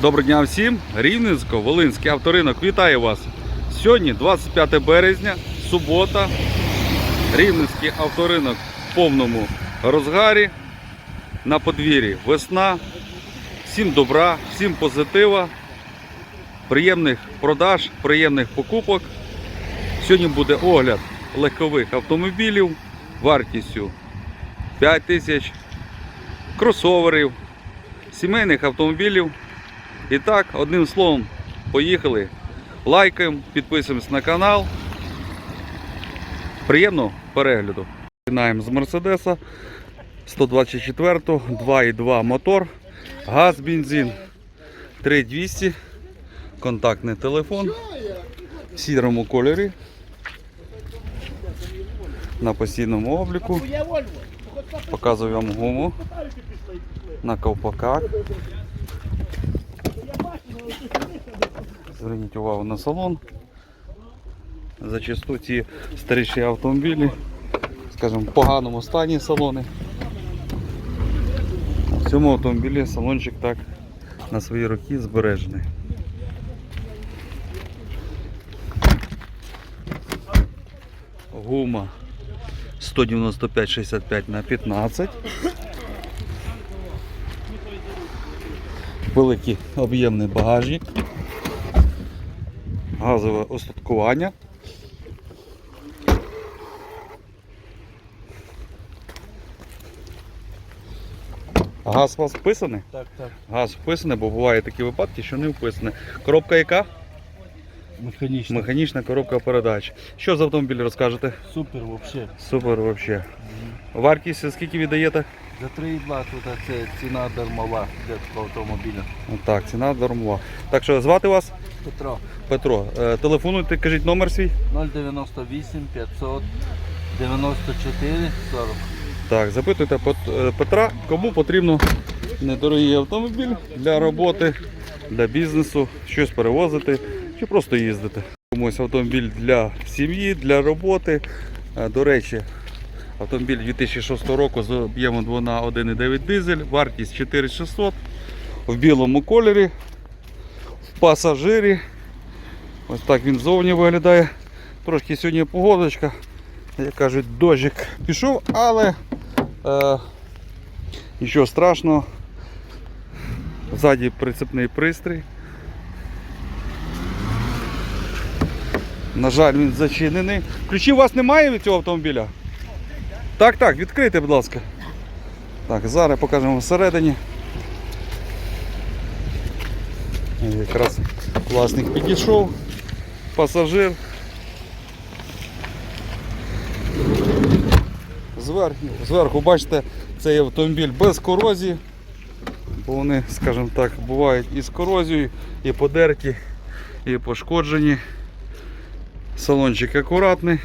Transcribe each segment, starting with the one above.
Доброго дня всім! Рівненсько, Волинський авторинок вітає вас. Сьогодні 25 березня, субота. Рівненський авторинок в повному розгарі. На подвір'ї весна. Всім добра, всім позитива, приємних продаж, приємних покупок. Сьогодні буде огляд легкових автомобілів вартістю 5 тисяч, кросоверів, сімейних автомобілів. І так, одним словом, поїхали. Лайкаємо, підписуємось на канал. Приємного перегляду. Починаємо з Мерседеса 124 2,2 мотор, газ, бензин 3200, контактний телефон в сірому кольорі. На постійному обліку. Показую вам гуму на ковпаках. Зверніть увагу на салон. Зачасту ці старіші автомобілі, скажімо, в поганому стані салони. В цьому автомобілі салончик так на свої роки збережений. Гума 195-65 на 15. Великий об'ємний багажник. Газове остаткування. Газ у вас вписаний? Так, так. Газ вписаний, бо бувають такі випадки, що не вписаний. Коробка яка? Механічно. Механічна коробка передач. Що за автомобіль розкажете? Супер вообще. Супер взагалі. Вартість скільки віддаєте? За 3,2 тут це ціна дармова для такого автомобіля. Так, ціна дармова. Так що звати вас Петро. Петро. Е, Телефонуйте, кажіть номер свій. 098 500 94 40. Так, запитуйте Пет- е, Петра, кому потрібно недорогий автомобіль для роботи, для бізнесу, щось перевозити чи просто їздити. Комусь автомобіль для сім'ї, для роботи. Е, До речі, автомобіль 2006 року з об'ємом двигуна 1,9 дизель, вартість 4600 в білому кольорі, в пасажирі. Ось так він зовні виглядає. Трошки сьогодні погодочка, як кажуть, дощик пішов, але Е, нічого страшного. Ззаді прицепний пристрій. На жаль, він зачинений. Ключів у вас немає від цього автомобіля? Так, так, відкрийте, будь ласка. Так, зараз покажемо всередині. Якраз власник підійшов, пасажир. Зверху, зверху бачите, цей автомобіль без корозії, бо вони, скажімо так, бувають і з корозією, і подерті, і пошкоджені. Салончик акуратний.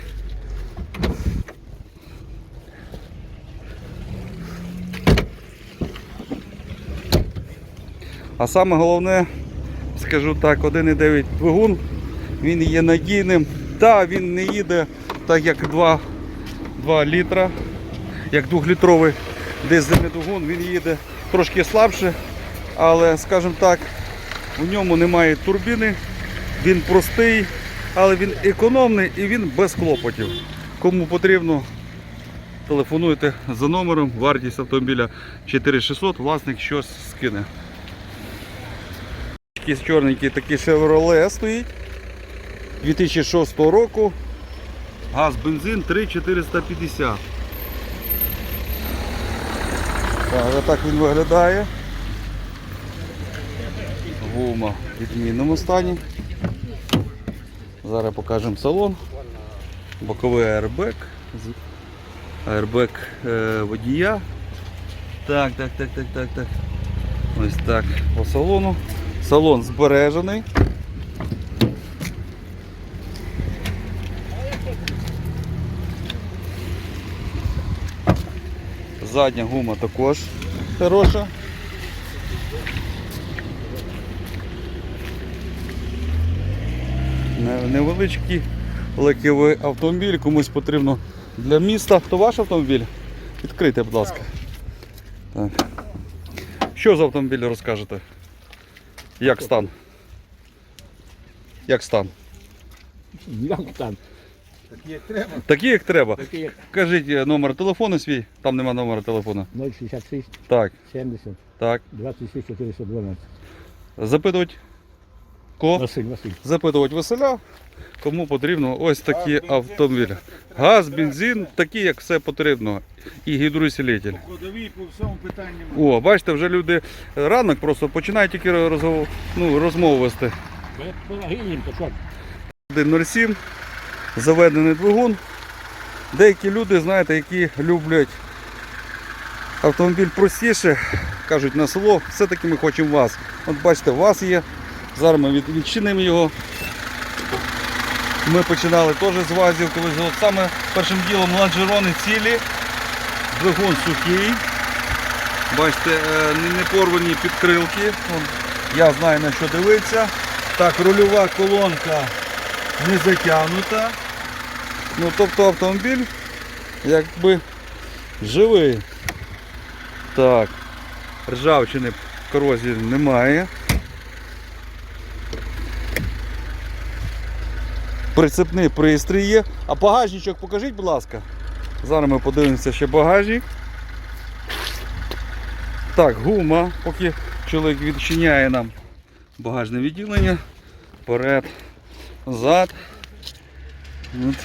А саме головне, скажу так, 1,9 двигун, він є надійним. Та він не їде так як 2 2 літра, як 2-літровий дизельний двигун, він їде трошки слабше, але, скажімо так, в ньому немає турбіни, він простий, але він економний і він без клопотів. Кому потрібно, телефонуйте за номером, вартість автомобіля 4600, власник щось скине. Якийсь чорненький такий Chevrolet стоїть 2006 року. Газ, бензин 3,450. Так, отак він виглядає. Гума в відмінному стані. Зараз покажемо салон. Боковий аербек. Аербек е, водія. Так, так, так, так, так, так. Ось так по салону. Салон збережений. Задня гума також хороша. Невеличкий легкий автомобіль, комусь потрібно для міста. То ваш автомобіль? Відкрийте, будь ласка. Так. Що за автомобіль розкажете? Як стан? Як стан? Як там? Такі як треба. Такі, як треба. Такі як Кажіть е, номер телефону свій, там нема номера телефону. 066 Так, 70 так. 26 412. Запитувати кого? Василь, Василь. Запитувати Василя, кому потрібно ось такі автомобілі. Газ, бензин, такі, як все потрібно. І гідроусилитель. Ходові по всьому питанню. О, бачите, вже люди ранок просто починають тільки розмову, ну, розмову вести. Ми порогинім, то що? 1.07, заведений двигун. Деякі люди, знаєте, які люблять автомобіль простіше, кажуть на село, все-таки ми хочемо вас. От бачите, у вас є. Зараз ми відчинимо його. Ми починали теж з вазів, коли от саме першим ділом лонжерони цілі, двигун сухий. Бачите, е, не порвані підкрилки. Я знаю на що дивитися. Так, рульова колонка не затягнута. Ну, тобто автомобіль якби живий. Так. Ржавчини корозії немає. Прицепний пристрій є. А багажничок покажіть, будь ласка. Зараз ми подивимося ще багажник. Так, гума, поки чоловік відчиняє нам багажне відділення. Вперед, назад. От.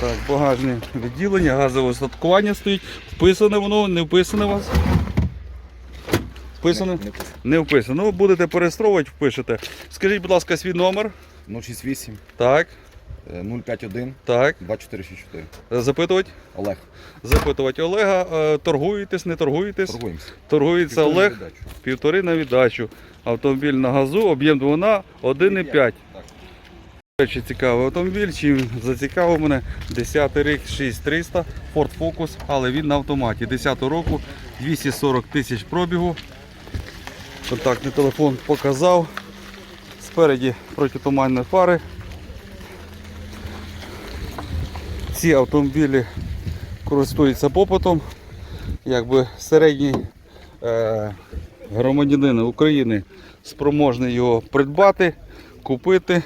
Так, багажне відділення, газове устаткування стоїть. Вписане воно, не вписане у вас? Вписане? Не вписано. Ну, будете перестровувати, впишете. Скажіть, будь ласка, свій номер. 068 Так, е, 051 так. 2464. Запитувати? Олег, Запитувати Олега. Е, Торгуєтесь, не торгуєтесь? торгуємося. Торгується Півтори Олег. передачу. Півтори на віддачу. Автомобіль на газу, об'єм двигуна 1,5. Так. Речі, цікавий автомобіль. Чим зацікавив мене 10 рік 6300 Ford Focus, але він на автоматі. 10 року 240 тисяч пробігу. Контактний телефон показав. Спереді протитуманні фари. Ці автомобілі користуються попитом. Якби середній е, громадянин України спроможний його придбати, купити.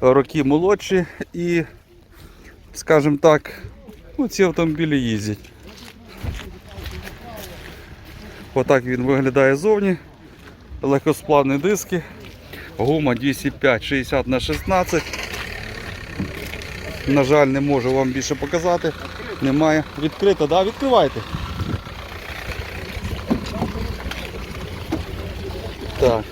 Роки молодші і, скажімо так, ну, ці автомобілі їздять. Отак він виглядає зовні. Легкосплавні диски. Гума 205 60 на 16. На жаль, не можу вам більше показати. Немає. Відкрито, да? Відкривайте. Так.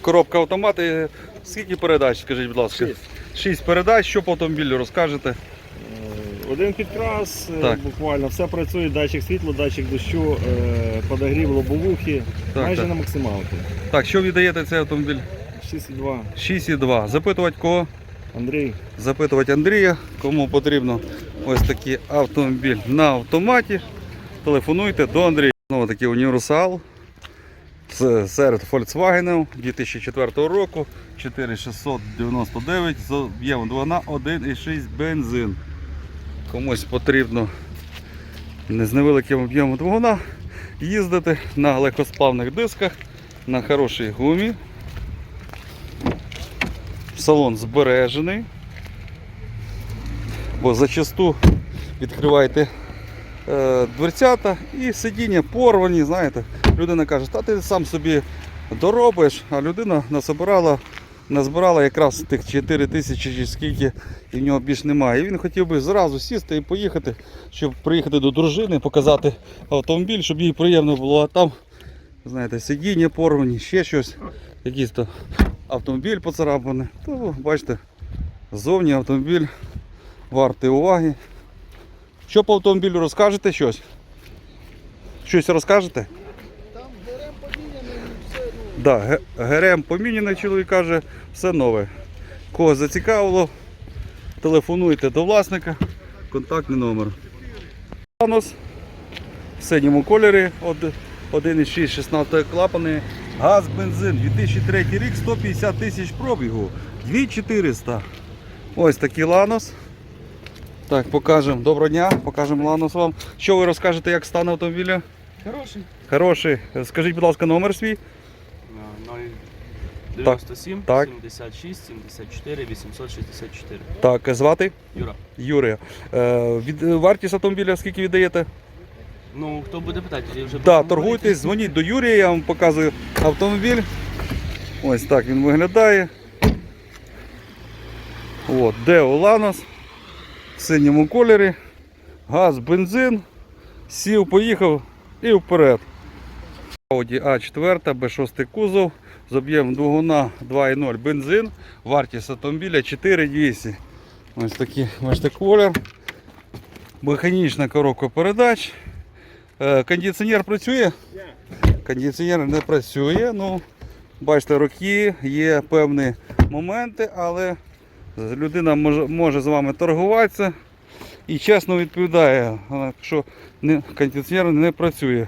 Коробка автомати. Скільки передач, скажіть, будь ласка? Шість. Шість передач. Що по автомобілю розкажете? Один підкрас, е, Так. буквально все працює, датчик світла, датчик дощу, е, подогрів лобовухи, Так, майже так. на максималки. Так, що віддаєте цей автомобіль? 6,2. 6,2. Запитувати кого? Андрій, Запитувати Андрія, кому потрібно ось такий автомобіль на автоматі. Телефонуйте до Андрія. Знову такий універсал з- серед Volkswagen 2004 року 4699 з об'ємом двигуна 1,6 бензин. Комусь потрібно не з невеликим об'ємом двигуна їздити на легкосплавних дисках, на хорошій гумі. Салон збережений. Бо зачасту відкриваєте е, дверцята і сидіння порвані, знаєте. Людина каже, та ти сам собі доробиш, а людина насобирала, назбирала якраз тих 4 тисячі чи скільки, і в нього більш немає. І він хотів би зразу сісти і поїхати, щоб приїхати до дружини, показати автомобіль, щоб їй приємно було. А там, знаєте, сидіння порвані, ще щось, якийсь то автомобіль поцарапаний. То бачите, зовні автомобіль вартий уваги. Що по автомобілю розкажете щось? Щось розкажете? Там ГРМ поміняний, чоловік каже, все нове. Кого зацікавило, телефонуйте до власника, контактний номер. Ланос в синьому кольорі, од- 1,6 16 клапани. Газ, бензин, 2003 рік, 150 тисяч пробігу, 2400. Ось такий Ланос. Так, покажемо. Доброго дня, покажемо Ланос вам. Що ви розкажете, як стан автомобіля? Хороший. Хороший. Скажіть, будь ласка, номер свій. 097 Так. 76 74 864. Так, звати Юра. Юрія. Е, від, вартість автомобіля скільки віддаєте? Ну, хто буде питати, я вже Так, торгуйтесь, дзвоніть до Юрія, я вам показую автомобіль. Ось так він виглядає. От, Део Ланос в синьому кольорі. Газ, бензин. Сів, поїхав і вперед. Audi A4, B6 кузов з об'ємом двигуна 2.0 бензин. Вартість автомобіля 4200. Ось такий бачите, колір. Механічна коробка передач. Е, Кондиціонер працює? Кондиціонер не працює. Ну, бачите, роки є певні моменти, але людина може, може з вами торгуватися і чесно відповідає, що не, кондиціонер не працює.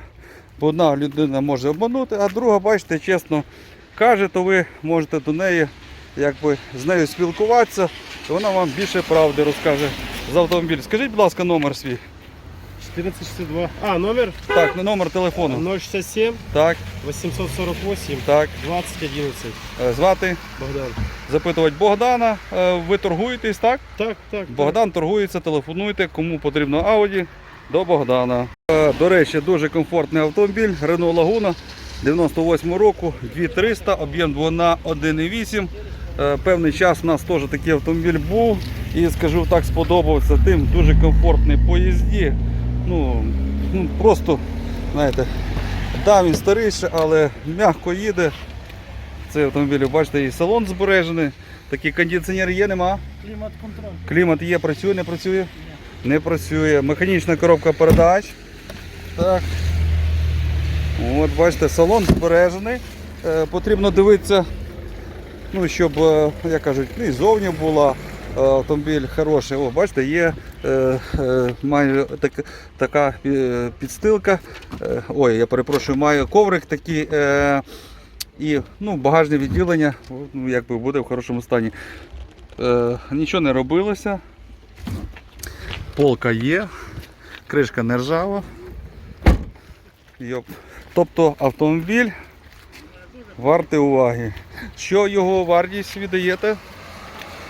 Бо одна людина може обманути, а друга, бачите, чесно каже, то ви можете до неї якби, з нею спілкуватися, і вона вам більше правди розкаже за автомобіль. Скажіть, будь ласка, номер свій. 1462. А, номер Так, номер телефону. 067 Так, 848 так. 2011. Е, Звати, Богдан. запитувати Богдана. Е, Ви торгуєтесь, так? Так, так. Богдан торгується, телефонуйте, кому потрібно Audi, до Богдана. Е, До речі, дуже комфортний автомобіль Renault Laguna 98 року, 2300, об'єм двигуна 1,8. Е, Певний час у нас теж такий автомобіль був і скажу так, сподобався тим дуже комфортний по їзді. Ну, ну просто, знаєте, да, він старіший, але м'яко їде. Цей автомобіль, бачите, і салон збережений. Такий кондиціонер є, нема. Клімат-контроль. Клімат є, працює, не працює? Не працює. Механічна коробка передач. Так. От, бачите, салон збережений. Е, потрібно дивитися, ну, щоб, е, як кажуть, ну, і зовні була. е, Автомобіль хороший. О, бачите, є е, е, має так, така підстилка. Е, ой, я перепрошую, має коврик такий. Е, і ну, багажне відділення ну, якби буде в хорошому стані. Е, нічого не робилося. Полка є, кришка не ржава. Йоп. Тобто автомобіль вартий уваги. Що його вартість віддаєте?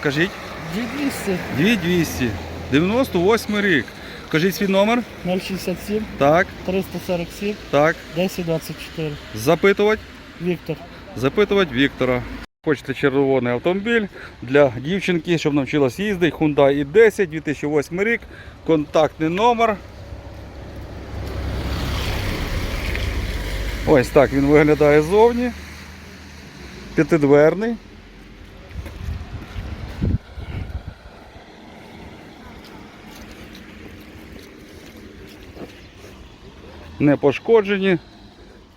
Кажіть. 200 2200. 98 рік. Кажіть свій номер. 067 Так, 347 так. 1024. Запитувати. Віктор. Запитувати Віктора. Хочете червоний автомобіль для дівчинки, щоб навчилась їздити. Hyundai i10, 2008 рік, контактний номер. Ось так він виглядає ззовні. П'ятидверний. Не пошкоджені.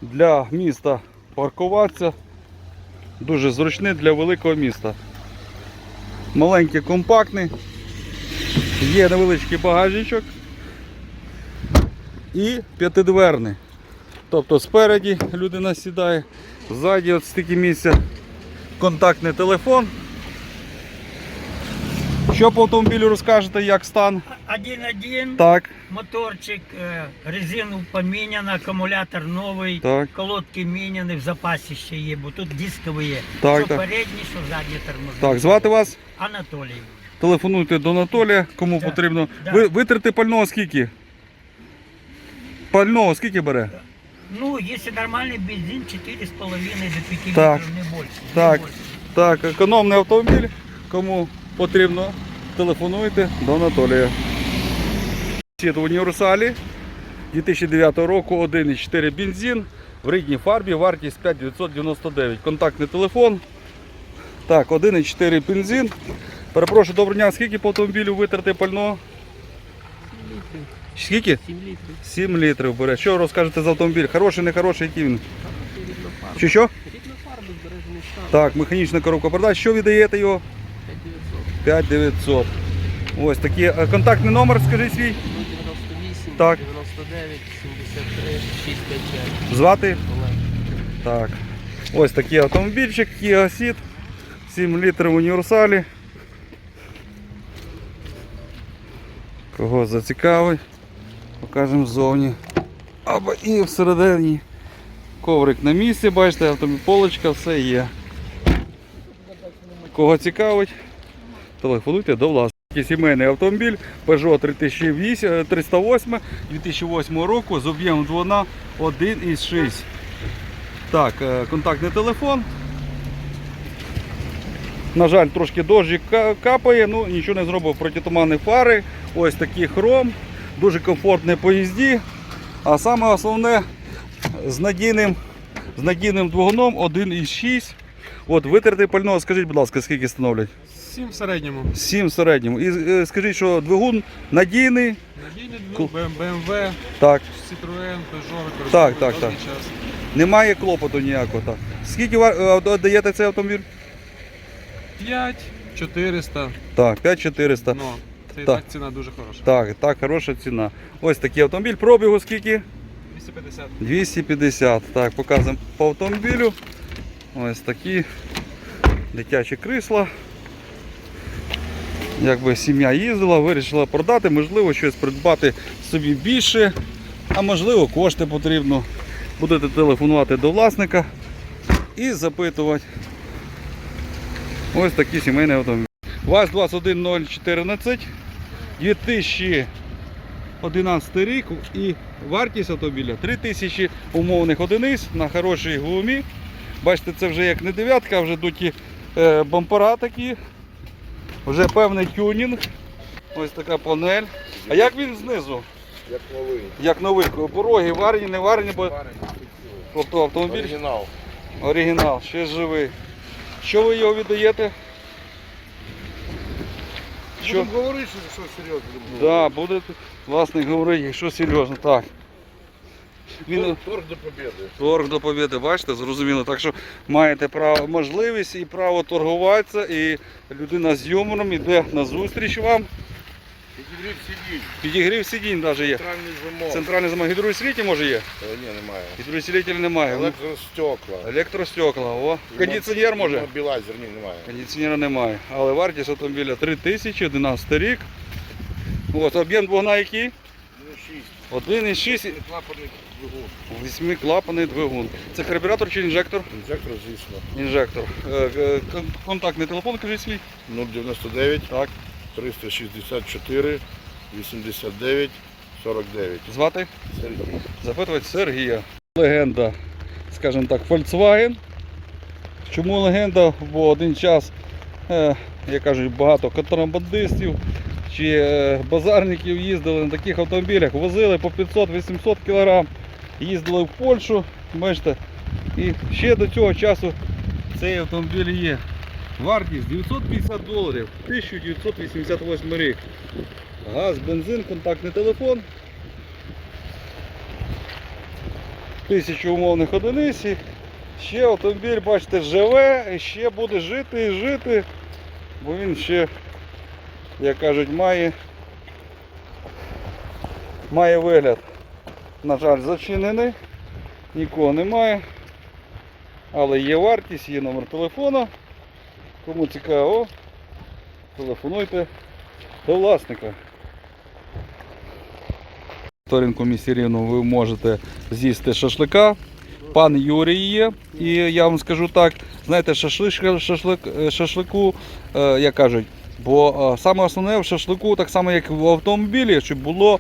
Для міста паркуватися. Дуже зручний для великого міста. Маленький, компактний. Є невеличкий багажничок. І п'ятидверний. Тобто спереді людина сідає, ззаді от стільки місця. Контактний телефон. Що по автомобілю розкажете, як стан? 1.1, Так, моторчик, е, резину поміняна, акумулятор новий, так, колодки міняні, в запасі ще є, бо тут дискові є. Так, що так. передні, що задні тормози. так. Звати вас? Анатолій. Телефонуйте до Анатолія, кому Да, потрібно. да. Ви витрати пального скільки? Пального скільки бере? Ну, якщо нормальний бензин, 4,5 до 5 Так, літрів, не більше. так. Не більше. Так, економний автомобіль. Кому потрібно, телефонуйте до Анатолія. Світ в універсалі 2009 року 1,4 бензин в рідній фарбі, вартість 5999. Контактний телефон. Так, 1,4 бензин. Перепрошую, доброго дня, скільки по автомобілю витрати пального? Скільки? 7 літрів. 7 літрів бере. Що розкажете за автомобіль? Хороший, не хороший, який він? Чи що? Рідна фарба, збережений стан. Так, механічна коробка передач. Що віддаєте його? 5900. Ось такий е, контактний номер, скажіть свій. 98, Так. 99, 73, 655. Звати? Олег. Так. Ось такий автомобільчик Kia Ceed. 7 літрів в універсалі. Кого зацікавить, покажемо ззовні. Або і всередині коврик на місці, бачите, автомобіль, полочка, все є. Кого цікавить, телефонуйте до власника. Сімейний автомобіль Peugeot 3008, 308 2008 року з об'ємом двигуна 1,6. Так, е, контактний телефон. На жаль, трошки дощик капає, ну нічого не зробив. Протитуманні фари, ось такий хром, дуже комфортний поїзді. А саме основне з надійним, з надійним двигуном 1,6. От витрати пального, скажіть, будь ласка, скільки становлять? 7 в середньому. 7 в середньому. І е, скажіть, що двигун надійний. Надійний двигун, BMW, Так, Citroën, Peugeot Так, так, так. час. немає клопоту ніякого. Так. Скільки е, даєте цей автомобіль? 5 400, Так, 5400. ну, це і Так. так ціна дуже хороша. Так, так, хороша ціна. Ось такий автомобіль. Пробігу скільки? 250. 250. Так, показуємо по автомобілю. Ось такі дитячі крісла. Якби сім'я їздила, вирішила продати, можливо, щось придбати собі більше, а можливо, кошти потрібно. Будете телефонувати до власника і запитувати. Ось такий сімейний автомобіль. ВАЗ-21014, 2011 рік і вартість автомобіля 3000 умовних одиниць на хорошій гумі. Бачите, це вже як не дев'ятка, а вже дуті е, бампера такі. Вже певний тюнінг. Ось така панель. А як він знизу? Як новий. Як новий. Пороги варені, не варені, бо тобто автомобіль Оригінал. оригінал, ще живий. Що ви його віддаєте? Що? говорити, що серйозно. Да, буде власник говорити, якщо серйозно, так. Він Торг до побіди. торг до побіди, бачите, зрозуміло. Так що маєте право, можливість і право торгуватися, і людина з юмором йде на зустріч вам. Підігрів сидіть. Підігрів сидінь навіть є. Центральний замок. Центральний замок гідроусилитель може є? Е, Ні, немає. Гідроусилителя немає. Електростекла. Електростекла, о. Кондиціонер може? Білайзер, ні, немає. Кондиціонера немає. Але вартість автомобіля 3000, 11 рік. От, об'єм двигуна який? Ну, 6. 1,6, Клапаний двигун. 8 клапаний двигун. Це карбюратор чи інжектор? Інжектор, звісно. Інжектор. Е, е, кон- Контактний телефон, кажіть свій. 099 Так. 364 89 49. Звати? Сергій. Запитувати Сергія. Легенда, скажімо так, Volkswagen. Чому легенда? Бо один час, е, як кажуть, багато контрабандистів чи е, базарників їздили на таких автомобілях, возили по 500-800 кг, їздили в Польщу, бачите, і ще до цього часу цей автомобіль є. Вартість 950 доларів, 1988 рік. Газ, бензин, контактний телефон. тисячу умовних одиниць. Ще автомобіль, бачите, живе ще буде жити і жити, бо він ще, як кажуть, має, має вигляд. На жаль, зачинений, нікого немає. Але є вартість, є номер телефона. Кому цікаво, телефонуйте до власника. Сторінку місті Рівно ви можете з'їсти шашлика. Пан Юрій є. І я вам скажу так, знаєте, шашлик, шашлик, шашлику, е, як кажуть, бо е, саме основне в шашлику, так само як в автомобілі, щоб було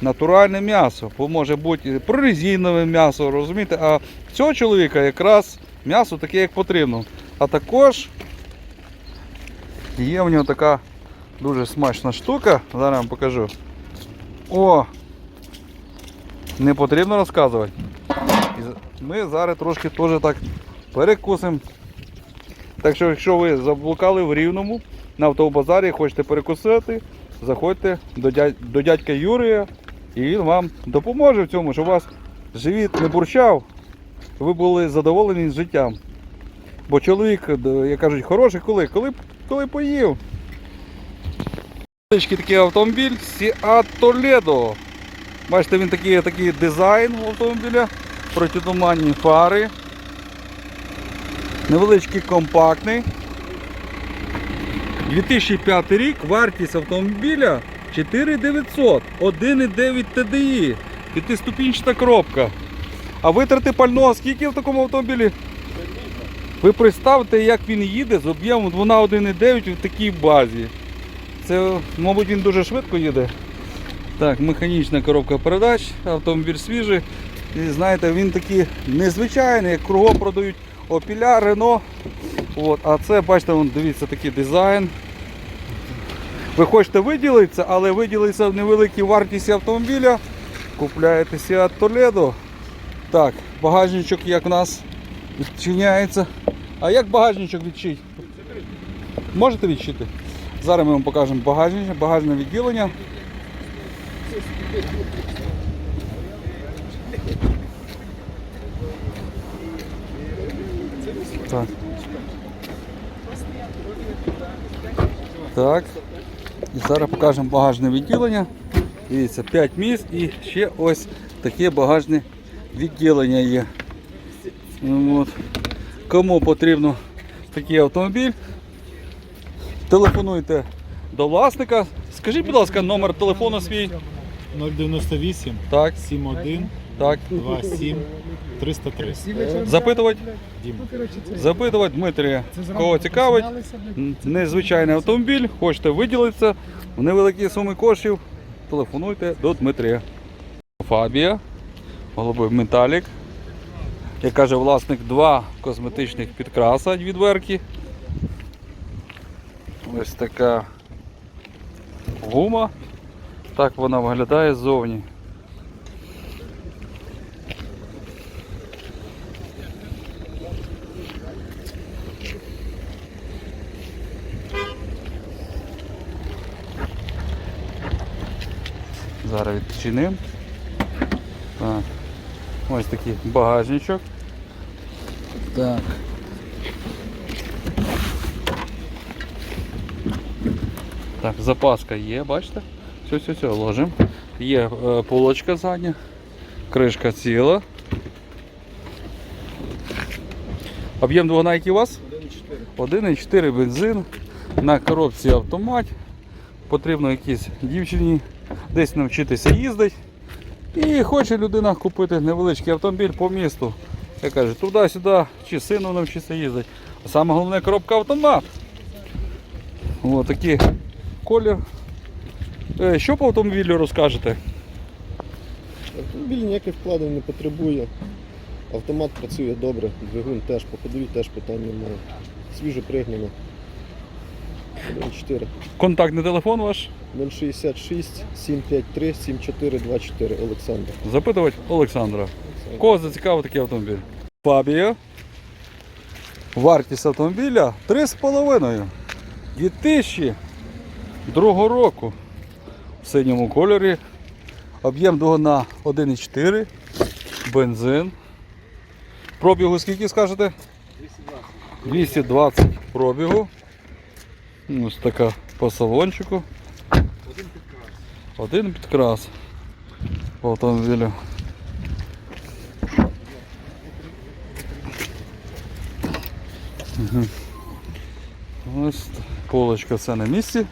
натуральне м'ясо. Бо може бути прорезинове м'ясо, розумієте? А цього чоловіка якраз м'ясо таке, як потрібно. А також є в нього така дуже смачна штука. Зараз вам покажу. О! Не потрібно розказувати. Ми зараз трошки теж так перекусимо. Так що, якщо ви заблукали в Рівному на автобазарі, хочете перекусити, заходьте до, дядь, до дядька Юрія і він вам допоможе в цьому, щоб у вас живіт не бурчав, ви були задоволені життям. Бо чоловік, як кажуть, хороший коли? Коли, коли поїв. Такий автомобіль Seat Toledo. Бачите, він такий, такий дизайн автомобіля, протитуманні фари. Невеличкий компактний. 2005 рік, вартість автомобіля 4900, 1,9 TDI. П'ятиступінчата коробка. А витрати пального скільки в такому автомобілі? Ви представте, як він їде з об'ємом 2 на 1,9 в такій базі. Це, мабуть, він дуже швидко їде. Так, механічна коробка передач, автомобіль свіжий. І знаєте, він такий незвичайний, як кругом продають Opel, Renault. От, а це, бачите, вон, дивіться, такий дизайн. Ви хочете виділитися, але виділитися в невеликій вартісті автомобіля. Купляєте Seat Toledo. Так, багажничок як у нас відчиняється. А як багажничок відчить? Можете відчити? Зараз ми вам покажемо багажничок, багажне відділення. Так. Так. І зараз покажемо багажне відділення. Дивіться, 5 місць і ще ось таке багажне відділення є. Ну, От. Кому потрібно такий автомобіль, телефонуйте до власника. Скажіть, будь ласка, номер телефону свій. 098 Так, 71 так. 27 303. Запитувати? Запитувати Дмитрія. Кого цікавить? Незвичайний автомобіль, хочете виділитися в невеликі суми коштів, телефонуйте до Дмитрія. Фабія, голубий металік. Як каже власник, два косметичних підкраса від верки. Ось така гума. Так вона виглядає ззовні. Зараз відчинимо. Ось такий багажничок. Так. Так, запаска є, бачите? Все, все, все, ложимо. Є е, полочка задня, кришка ціла. Об'єм двигуна який у вас? 1,4 бензин. На коробці автомат. Потрібно якійсь дівчині десь навчитися їздити. І хоче людина купити невеличкий автомобіль по місту. Я кажу, туди-сюди, чи сину навчиться їздити. А саме головне коробка автомат. Ось такий колір. Е, Що по автомобілю розкажете? Автомобіль ніяких вкладень не потребує. Автомат працює добре, двигун теж по ходові теж питань немає. Свіжо пригнано. 1.4. Контактний телефон ваш? 066 753 7424 Олександр. Запитувати Олександра. Кого зацікавив такий автомобіль? Фабія. Вартість автомобіля 3,5. 2002 року. В синьому кольорі. Об'єм двигуна 1,4. Бензин. Пробігу скільки скажете? 220 пробігу. Ось така по салончику. Один підкрас Один підкрас. по автомобілю. Ось полочка все на місці.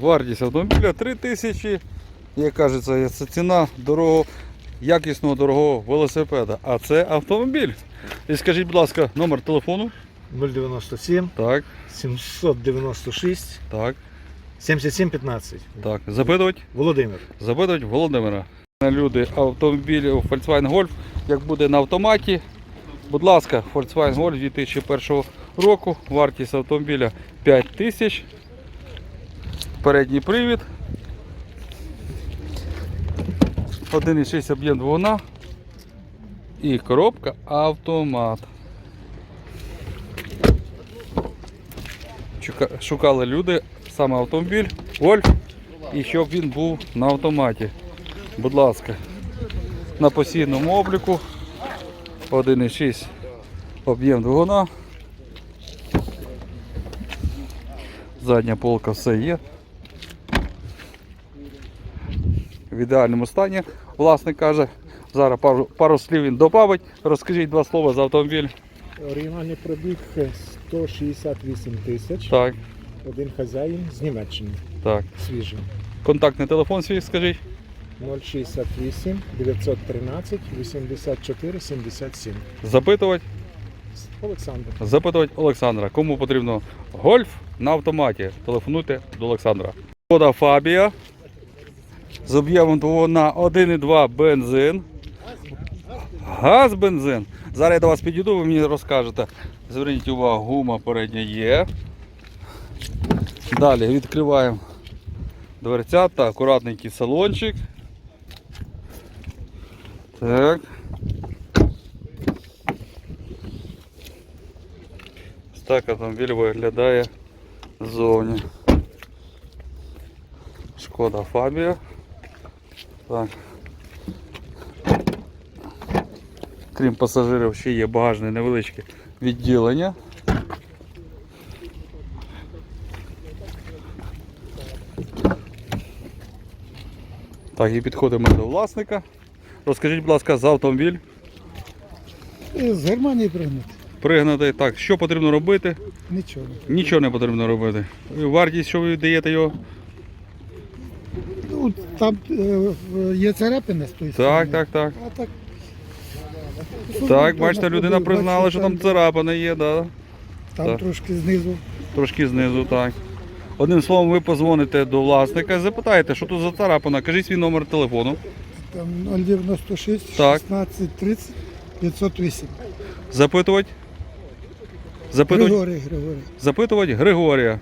Вартість автомобіля 3000. Як кажеться, це ціна дорогого, якісного дорогого велосипеда. А це автомобіль. І скажіть, будь ласка, номер телефону. 097 Так, 796 так, 77 15. так. Запитувати? Володимир. Запитувати Володимира. Люди автомобіль Volkswagen Golf, як буде на автоматі. Будь ласка, Volkswagen Golf 2001 року. Вартість автомобіля 5 тисяч. Передній привід. 1,6 об'єм двигуна. І коробка автомат. Шукали люди саме автомобіль Golf і щоб він був на автоматі. Будь ласка, на постійному обліку 1,6 об'єм двигуна. Задня полка все є. В ідеальному стані. Власник каже, зараз пару, пару слів він добавить. Розкажіть два слова за автомобіль. Оригінальний пробіг 168 тисяч. Так, Один хазяїн з Німеччини. так. Свіжий. Контактний телефон свій скажіть. 068 913 84 77. Запитувати. Олександр. запитувати Олександра. Кому потрібно гольф на автоматі? Телефонуйте до Олександра. Шкода Фабія. З об'ємом двигуна на 1,2 бензин. Газ бензин. Зараз я до вас підійду, ви мені розкажете. Зверніть увагу, гума передня є. Далі відкриваємо дверцята, акуратненький салончик. Так. Ось так автомобіль виглядає ззовні. Шкода Фабія. Так. Крім пасажирів, ще є багажне невеличке відділення. Так, і підходимо до власника. Розкажіть, будь ласка, за автомобіль. З Германії пригнути. Пригнати. Так, що потрібно робити? Нічого. Нічого не потрібно робити. Вартість, що ви даєте його? Там є царапина з тої Так, так, так. А так. Так, бачите, людина признала, що там царапина є, да. Там так. трошки знизу. трошки знизу, так. Одним словом, ви позвоните до власника, запитаєте, що тут за царапина, кажіть свій номер телефону. Там 096 Так. 16 30 508. Запитувати. Запитувати, Григорій, Григорій. запитувати Григорія.